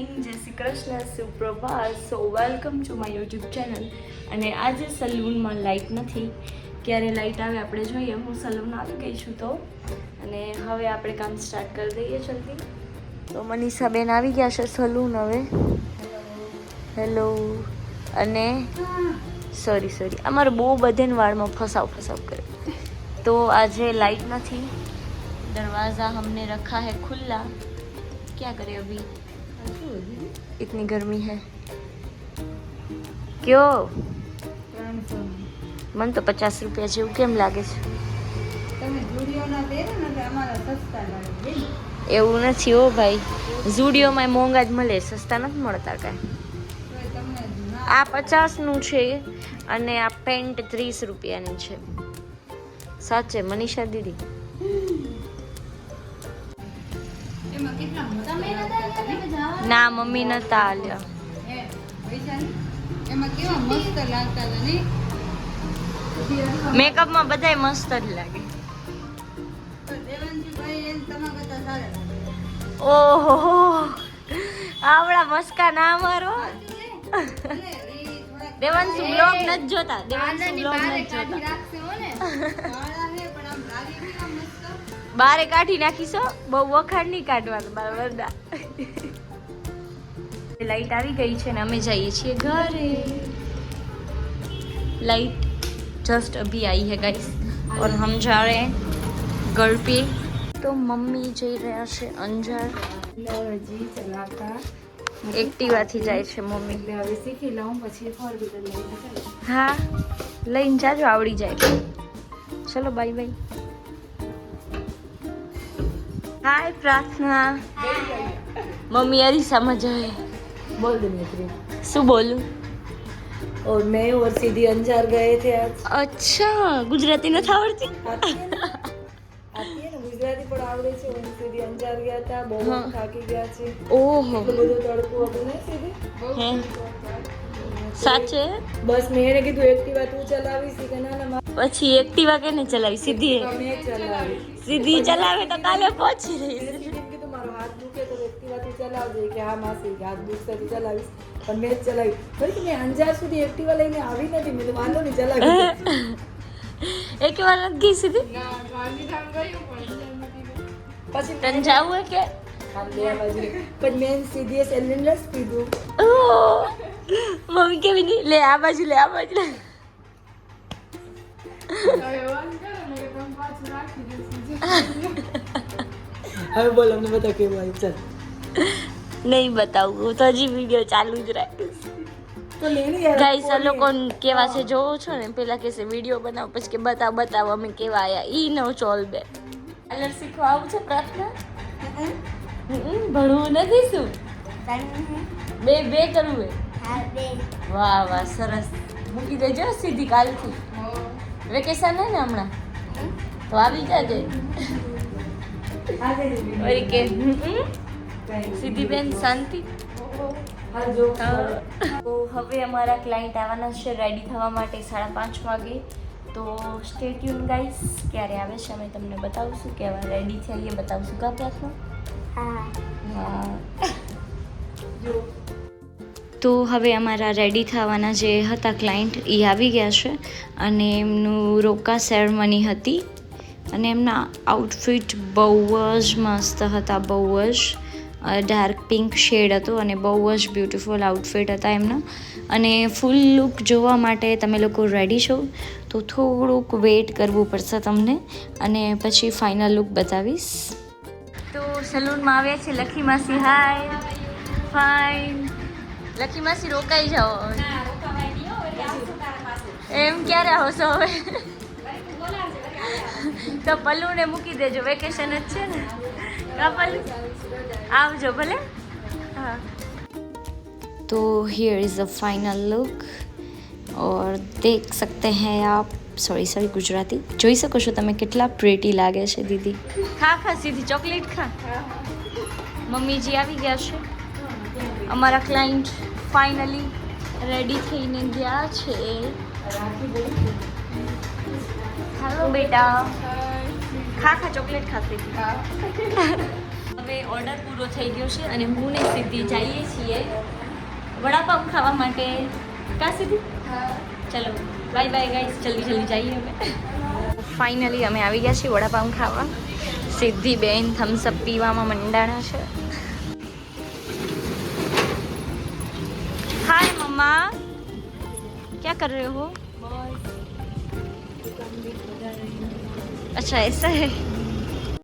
Morning જય Shri Krishna સુપ્રભા so welcome to my YouTube channel અને આજે સલૂનમાં લાઇટ નથી. ક્યારે લાઇટ આવે આપણે જોઈએ. હું સલૂન આવી ગઈ છું તો. અને હવે આપણે કામ સ્ટાર્ટ કરી દઈએ જલ્દી. તો મનીષાબેન આવી ગયા છે સલૂન હવે. હેલો અને સોરી સોરી અમારે બહુ બધેને વાળમાં ફસાવ ફસાવ કરે. તો આજે લાઇટ નથી. દરવાજા હમને રખા હે ખુલ્લા. ક્યાં કરે અભી? इतनी गर्मी है क्यों મને તો પચાસ રૂપિયા જેવું કેમ લાગે છે તમે જુડિયોના પહેરો ને એટલે અમારા સસ્તા લાગે બેન. એવું નથી હો ભાઈ ઝુડિયોમાં મોંઘા જ મળે સસ્તા નથી મળતા કાંઈ તોય તમને ના આ પચાસનું છે અને આ પેન્ટ ત્રીસ રૂપિયાની છે સાચે મનીષા દીદી ના મમ્મી નતા આલ્યા. મેકઅપમાં બધાય મસ્ત જ લાગે. ઓહો આવડા મસ્કા ના મારો. દેવાંશુ બ્લોગ નથી જોતા દેવાંશુ બ્લોગ નથી જોતા કાળા હે પણ આમ લાગે કેવા મસ્ત બારે કાઢી નાખીશો બહુ વખાણ નહીં કાઢવાનું બરાબર ના લાઈટ આવી ગઈ છે ને અમે જઈએ છીએ ઘરે लाइट जस्ट अभी आई है गाइस और हम जा रहे हैं घर पे તો મમ્મી જઈ રહ્યા છે અંજાર હજી ચલાવતા એક્ટિવાથી જાય છે મમ્મી એટલે હવે શીખી લઉં પછી ફોર વ્હીલર લઈને ચાલો હા લઈને જાજો આવડી જાય ચલો બાય બાય હાય પ્રાર્થના મમ્મી અરીસામાં જાય बोल दिमित्री શું બોલું और मैं और सीधी अंजार गए थे आज અચ્છા ગુજરાતી નથી આવડતી आती આવડે છે હું સીધી અંજાર ગયા હતા બહુ હા. થાકી ગયા છે. ઓહો. એટલું બધું તડકું હતું ને સીધી હે. સાચે? બસ મેં એને કીધું એક્ટિવા તું ચલાવીશ. ઈ કે ના ના મારે પછી એક્ટિવા કેને ચલાવી સીધી. મેં ચલાવી સીધી ચલાવે તો કાલે પહોંચી એને રહીશ. સીધી કીધું મારો હાથ દુખે તો એક્ટિવાથી ચલાવજે. કે હા માસી કે હાથ દુખશે તો ચલાવીશ. પણ મેં જ ચલાવી ભાઈ કે મેં અંજાર સુધી એક્ટિવા લઈને આવી નથી. મેં તો વાંધો નહીં ચલાવી એક વાર નથી ગઈ સીધી? પછી તને જાવું હોય કે આમ બે બાજુ પછી મેં સીધી સિલિન્ડર પીધું ઓહ, મમ્મી કેવી નહીં લે આ બાજુ લે આ બાજુ લે હવે બોલ અમને બધા કેવું આવ્યું ચાલ નહીં બતાવું હું તો હજી વીડિયો ચાલુ જ રાખીશ તો લેને યાર ગાઈસ આ લોકો કેવા છે જોવો છો ને પેલા કહેશે વીડિયો બનાવો પછી કે બતાવ બતાવ અમે કેવા આયા ઈ નો ચોલ બે કલર શીખવા આવું છે પ્રાર્થના? હમ, ભણવું નથી શું? બે બે કરવું હે? વાહ વાહ સરસ. મૂકી દેજો સીધી કાલથી. વેકેશન હે ને હમણાં? તો આવી જાજે વળી કે. સીધી બેન શાંતિ. હવે અમારા ક્લાયન્ટ આવવાના છે રેડી થવા માટે સાડા પાંચ વાગે. તો સ્ટે ટ્યુન ગાઈસ ક્યારે આવે છે અમે તમને બતાવશું હવે રેડી છે એ બતાવશું કા પ્રાર્થના હા. તો હવે અમારા રેડી થવાના જે હતા ક્લાયન્ટ એ આવી ગયા છે. અને એમનું રોકા સેરેમની હતી. અને એમના આઉટફિટ બહુ જ મસ્ત હતા બહુ જ. ડાર્ક પિંક શેડ હતો અને બહુ જ બ્યુટિફુલ આઉટફિટ હતા એમના. અને ફૂલ લુક જોવા માટે તમે લોકો રેડી છો? તો થોડુંક વેઇટ કરવું પડશે તમને. અને પછી ફાઇનલ લુક બતાવીશ. તો સલૂનમાં આવ્યા છે લખી માસી હાય ફાઇન લખી માસી, રોકાઈ જાઓ. એમ ક્યારે આવશો હવે? તો પલ્લુને મૂકી દેજો. વેકેશન જ છે ને? કા પલ્લુ આવજો ભલે હા तो here is the final look और देख सकते हैं आप સોરી સોરી ગુજરાતી જોઈ શકો છો તમે કેટલા પ્રેટી લાગે છે દીદી ખા ખા સીધી ચોકલેટ ખા મમ્મીજી આવી ગયા છે અમારા ક્લાયન્ટ ફાઇનલી રેડી થઈને ગયા છે હાલો બેટા ખા ખા ચોકલેટ ખાતી હવે ઓર્ડર પૂરો થઈ ગયો છે અને હું ને સીધી જઈએ છીએ વડાપાઉં ખાવા માટે. કા સીધી ચલો બાય બાય ગાઈસ જલ્દી જલ્દી જઈએ અમે ફાઇનલી અમે આવી ગયા છીએ વડાપાઉં ખાવા. સીધી બેન થમ્સઅપ પીવામાં મંડાણા છે. હાય મમ્મા ક્યાં કર રહે હો? બસ. अच्छा ऐसा है।